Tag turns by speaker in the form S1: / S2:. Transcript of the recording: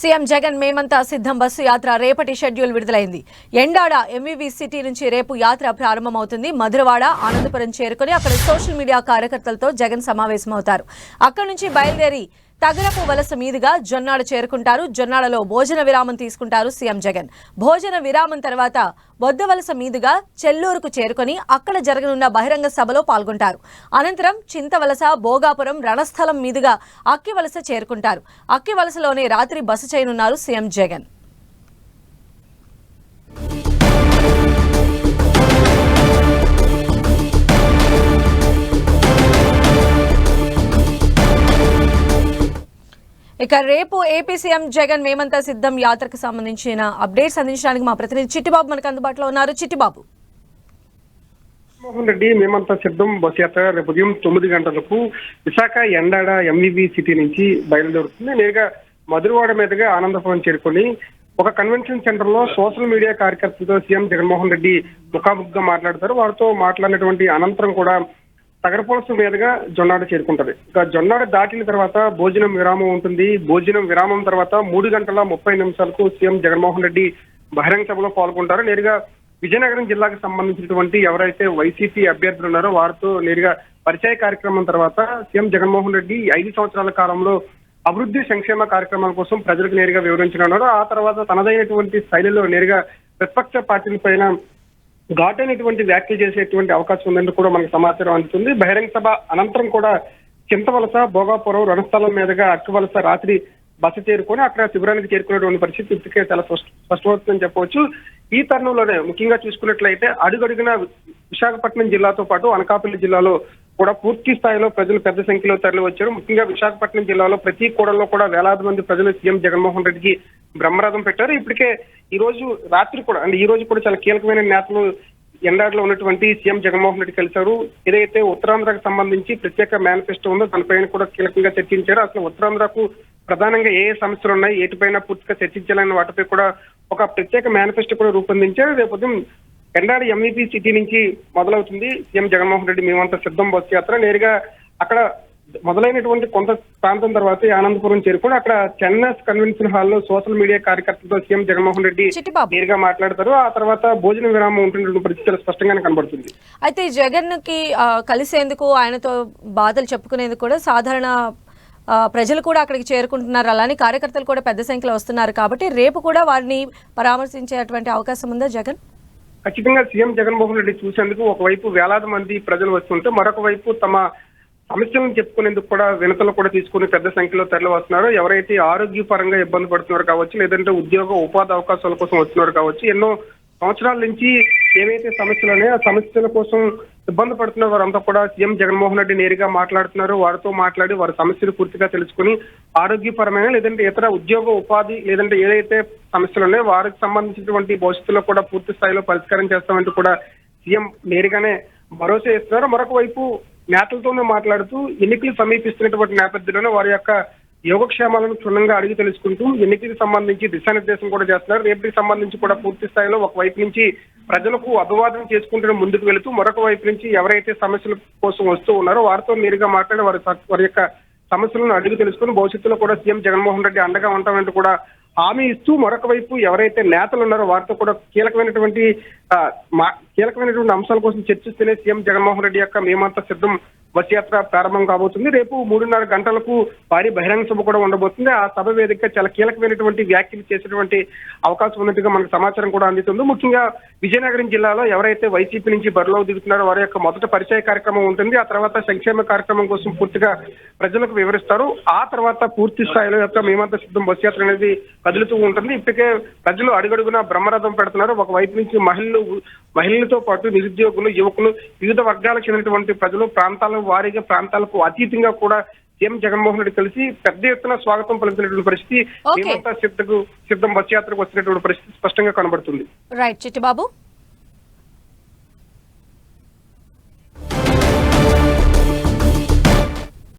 S1: CM Jagan మేమంతా సిద్ధం bus యాత్ర రేపటి షెడ్యూల్ విడుదలైంది. ఎండాడ ఎంవీవీ సిటీ నుంచి రేపు యాత్ర ప్రారంభమవుతుంది. మధురవాడ ఆనందపురం చేరుకుని అక్కడ సోషల్ మీడియా కార్యకర్తలతో జగన్ సమావేశమవుతారు. అక్కడి నుంచి బయలుదేరి తగరపు వలస మీదుగా జొన్నాడ చేరుకుంటారు. జొన్నాడలో భోజన విరామం తీసుకుంటారు సీఎం జగన్. భోజన విరామం తర్వాత బొద్దవలస మీదుగా చెల్లూరుకు చేరుకొని అక్కడ జరగనున్న బహిరంగ సభలో పాల్గొంటారు. అనంతరం చింతవలస భోగాపురం రణస్థలం మీదుగా అక్కివలస చేరుకుంటారు. అక్కివలసలోనే రాత్రి బస చేయనున్నారు సీఎం జగన్. ఇక రేపు ఏపీ సీఎం జగన్ మేమంతా సిద్ధం యాత్రకు సంబంధించిన అప్డేట్స్ అందించడానికి మా ప్రతినిధి చిట్టిబాబు మనకు అందుబాటులో ఉన్నారు. చిట్టిబాబు.
S2: మోహన్ రెడ్డి మేమంతా సిద్ధం బస్ యాత్ర రేపు ఉదయం తొమ్మిది గంటలకు విశాఖ ఎండాడ ఎంవివి సిటీ నుంచి బయలుదేరుతుంది. నేరుగా మధురవాడ మీదుగా ఆనందపురం చేరుకొని ఒక కన్వెన్షన్ సెంటర్లో సోషల్ మీడియా కార్యకర్తలతో సీఎం జగన్మోహన్ రెడ్డి ముఖాముఖిగా మాట్లాడతారు. వారితో మాట్లాడినటువంటి అనంతరం కూడా తగరపోలసు మీదుగా జొన్నాడ చేరుకుంటది. ఇక జొన్నాడ దాటిన తర్వాత భోజనం విరామం ఉంటుంది. భోజనం విరామం తర్వాత మూడు గంటల ముప్పై నిమిషాలకు సీఎం జగన్మోహన్ రెడ్డి బహిరంగ సభలో పాల్గొంటారు. నేరుగా విజయనగరం జిల్లాకు సంబంధించినటువంటి ఎవరైతే వైసీపీ అభ్యర్థులు ఉన్నారో వారితో నేరుగా పరిచయ కార్యక్రమం తర్వాత సీఎం జగన్మోహన్ రెడ్డి ఐదు సంవత్సరాల కాలంలో అభివృద్ధి సంక్షేమ కార్యక్రమాల కోసం ప్రజలకు నేరుగా వివరించనున్నారు. ఆ తర్వాత తనదైనటువంటి శైలిలో నేరుగా ప్రతిపక్ష పార్టీల పైన ఘాటైనటువంటి వ్యాఖ్యలు చేసేటువంటి అవకాశం ఉందని కూడా మనకు సమాచారం అందుతుంది. బహిరంగ సభ అనంతరం కూడా చింతవలస భోగాపురం రణస్థలం మీదుగా అక్కవలస రాత్రి బస చేరుకొని అక్కడ శిబిరానికి చేరుకునేటువంటి పరిస్థితి ఇప్పటికే చాలా స్పష్టమవుతుందని చెప్పవచ్చు. ఈ తరుణంలోనే ముఖ్యంగా చూసుకున్నట్లయితే అడుగడుగున విశాఖపట్నం జిల్లాతో పాటు అనకాపల్లి జిల్లాలో కూడా పూర్తి స్థాయిలో ప్రజలు పెద్ద సంఖ్యలో తరలి వచ్చారు ముఖ్యంగా విశాఖపట్నం జిల్లాలో ప్రతి కూడల్లో కూడా వేలాది మంది ప్రజలు సీఎం జగన్మోహన్ రెడ్డికి బ్రహ్మరథం పెట్టారు. ఇప్పటికే ఈ రోజు రాత్రి కూడా అంటే ఈ రోజు కూడా చాలా కీలకమైన నేతలు ఎండాడలో ఉన్నటువంటి సీఎం జగన్మోహన్ రెడ్డి కలిశారు. ఏదైతే ఉత్తరాంధ్రకు సంబంధించి ప్రత్యేక మేనిఫెస్టో ఉందో దానిపైన కూడా కీలకంగా చర్చించారు. అసలు ఉత్తరాంధ్రకు ప్రధానంగా ఏ ఏ సమస్యలు ఉన్నాయి ఏటిపైన పూర్తిగా చర్చించాలని వాటిపై కూడా ఒక ప్రత్యేక మేనిఫెస్టో కూడా రూపొందించారు. రేపు ఉదయం ఎండాడి ఎంఈపీ సిటీ నుంచి మొదలవుతుంది. సీఎం జగన్మోహన్ రెడ్డి మేమంతా సిద్ధం బస్సు యాత్ర. నేరుగా అక్కడ మొదలైనటువంటి కొంత ప్రాంతం తర్వాత ఆనందపురం చేరుకొని అక్కడ చెన్నస్ కన్వెన్షన్ హాల్లో సోషల్ మీడియా కార్యకర్తలతో సీఎం జగన్మోహన్ రెడ్డి నేరుగా మాట్లాడతారు. ఆ తర్వాత భోజన విరామం ఉంటున్నటువంటి పరిస్థితి చాలా స్పష్టంగానే కనబడుతుంది.
S1: అయితే జగన్కి కలిసేందుకు ఆయనతో బాధలు చెప్పుకునేందుకు కూడా సాధారణ ప్రజలు కూడా అక్కడికి చేరుకుంటున్నారు. అలానే కార్యకర్తలు కూడా పెద్ద సంఖ్యలో వస్తున్నారు కాబట్టి రేపు కూడా వారిని పరామర్శించేటువంటి అవకాశం ఉందా జగన్?
S2: ఖచ్చితంగా సీఎం జగన్మోహన్ రెడ్డి చూసేందుకు ఒకవైపు వేలాది మంది ప్రజలు వస్తుంటే మరొక వైపు తమ సమస్యలను చెప్పుకునేందుకు కూడా వినతలు కూడా తీసుకుని పెద్ద సంఖ్యలో తరలి వస్తున్నారు. ఎవరైతే ఆరోగ్యపరంగా ఇబ్బంది పడుతున్నారో కావచ్చు లేదంటే ఉద్యోగ ఉపాధి అవకాశాల కోసం వస్తున్నారు కావచ్చు ఎన్నో సంవత్సరాల నుంచి ఏవైతే సమస్యలు ఉన్నాయో ఆ సమస్యల కోసం ఇబ్బంది పడుతున్న వారంతా కూడా సీఎం జగన్మోహన్ రెడ్డి నేరుగా మాట్లాడుతున్నారు. వారితో మాట్లాడి వారి సమస్యలు పూర్తిగా తెలుసుకుని ఆరోగ్యపరమైన లేదంటే ఇతర ఉద్యోగ ఉపాధి లేదంటే ఏదైతే సమస్యలు ఉన్నాయో వారికి సంబంధించినటువంటి భవిష్యత్తులో కూడా పూర్తి స్థాయిలో పరిష్కారం చేస్తామంటూ కూడా సీఎం నేరుగానే భరోసా ఇస్తున్నారు. మరొక వైపు నేతలతోనే మాట్లాడుతూ ఎన్నికలు సమీపిస్తున్నటువంటి నేపథ్యంలోనే వారి యొక్క యోగక్షేమాలను క్షుణ్ణంగా అడిగి తెలుసుకుంటూ ఎన్నికలకు సంబంధించి దిశానిర్దేశం కూడా చేస్తున్నారు. రేపటికి సంబంధించి కూడా పూర్తి స్థాయిలో ఒక వైపు నుంచి ప్రజలకు అభివాదం చేసుకుంటూ ముందుకు వెళుతూ మరొక వైపు నుంచి ఎవరైతే సమస్యల కోసం వస్తూ ఉన్నారో వారితో నేరుగా మాట్లాడి వారి స- వారి యొక్క సమస్యలను అడిగి తెలుసుకుని భవిష్యత్తులో కూడా సీఎం జగన్మోహన్ రెడ్డి అండగా ఉంటామంటూ కూడా హామీ ఇస్తూ మరొక వైపు ఎవరైతే నేతలు ఉన్నారో వారితో కూడా కీలకమైనటువంటి మా- కీలకమైనటువంటి అంశాల కోసం చర్చిస్తేనే సీఎం జగన్మోహన్ రెడ్డి యొక్క మేమంతా సిద్ధం బస్ యాత్ర ప్రారంభం కాబోతుంది. రేపు మూడున్నర గంటలకు భారీ బహిరంగ సభ కూడా ఉండబోతుంది. ఆ సభ వేదిక చాలా కీలకమైనటువంటి వ్యాఖ్యలు చేసేటువంటి అవకాశం ఉన్నట్టుగా మనకు సమాచారం కూడా అందుతుంది ముఖ్యంగా విజయనగరం జిల్లాలో ఎవరైతే వైసీపీ నుంచి బరిలో దిగుతున్నారో వారి యొక్క మొదట పరిచయ కార్యక్రమం ఉంటుంది. ఆ తర్వాత సంక్షేమ కార్యక్రమం కోసం పూర్తిగా ప్రజలకు వివరిస్తారు. ఆ తర్వాత పూర్తి స్థాయిలో యొక్క మేమంతా సిద్ధం బస్ యాత్ర అనేది కదులుతూ ఉంటుంది. ఇప్పటికే ప్రజలు అడుగడుగున బ్రహ్మరథం పెడుతున్నారు. ఒక వైపు నుంచి మహిళలు మహిళలతో పాటు నిరుద్యోగులు యువకులు వివిధ వర్గాలకు చెందినటువంటి ప్రజలు ప్రాంతాల వారీగా ప్రాంతాలకు అతీతంగా కూడా సీఎం జగన్మోహన్ రెడ్డి కలిసి పెద్ద ఎత్తున స్వాగతం పలికినటువంటి పరిస్థితి. మేమంతా సిద్ధకు సిద్ధం బస్ యాత్రకు వచ్చినటువంటి పరిస్థితి స్పష్టంగా కనబడుతుంది
S1: రైట్ చిట్టిబాబు